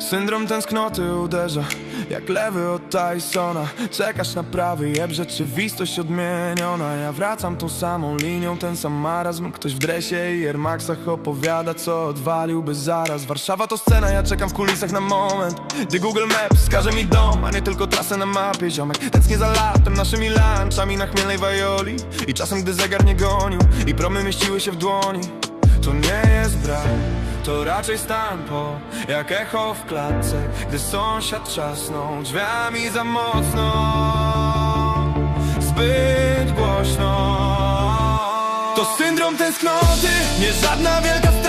Syndrom tęsknoty uderza Jak lewy od Tysona. Czekasz na prawy jeb, rzeczywistość odmieniona. Ja wracam tą samą linią, ten sam marazm. Ktoś w dresie i Air Maxach opowiada Co odwaliłby zaraz. Warszawa to scena, ja czekam w kulisach na moment. Gdy Google Maps wskaże mi dom A nie tylko trasę na mapie, ziomek. Tęsknię za latem, naszymi lunchami na chmielnej wajoli. I czasem, gdy zegar nie gonił I promy mieściły się w dłoni. To nie jest brak, to raczej stan po Jak echo w klatce, gdy sąsiad trzasnął Drzwiami za mocno. Zbyt głośno. To syndrom tęsknoty, nie żadna wielka strata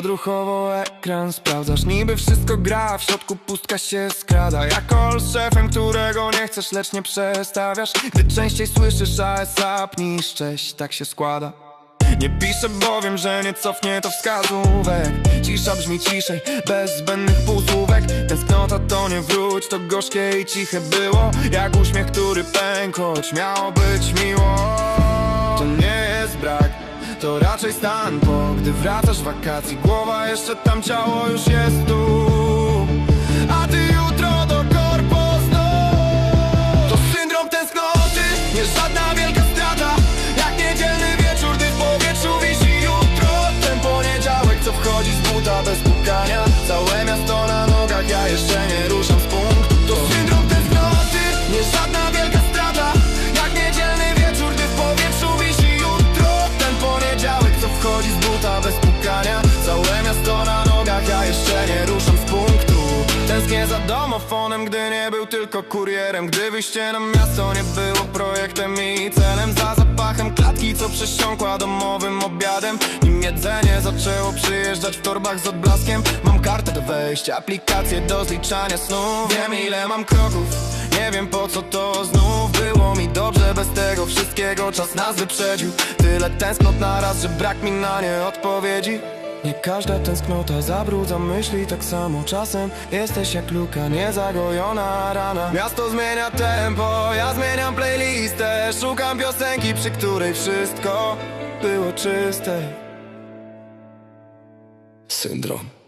odruchowo ekran sprawdzasz. Niby wszystko gra, w środku pustka się skrada. Jak szefem, którego nie chcesz, lecz nie przestawiasz. Gdy częściej słyszysz ASAP niż cześć, tak się składa. Nie piszę, bo wiem, że nie cofnie to wskazówek. Cisza brzmi ciszej, bez zbędnych półsłówek. Tęsknota to nie wróć, to gorzkie i ciche było. Jak uśmiech, który pękł, choć miało być miło to raczej stan po Gdy wracasz z wakacji, głowa jeszcze tam, ciało już jest tu tylko kurierem. Gdy wyjście na miasto nie było projektem i celem Za zapachem klatki, co przesiąkła domowym obiadem. Nim jedzenie zaczęło przyjeżdżać w torbach z odblaskiem Mam kartę do wejścia, aplikację do zliczania snu. Wiem ile mam kroków, nie wiem po co to znów. Było mi dobrze bez tego wszystkiego, czas nas wyprzedził. Tyle tęsknot naraz, że brak mi na nie odpowiedzi nie każda tęsknota zabrudza myśli tak samo Czasem jesteś jak luka, niezagojona rana. Miasto zmienia tempo, ja zmieniam playlistę Szukam piosenki, przy której wszystko było czyste. Syndrom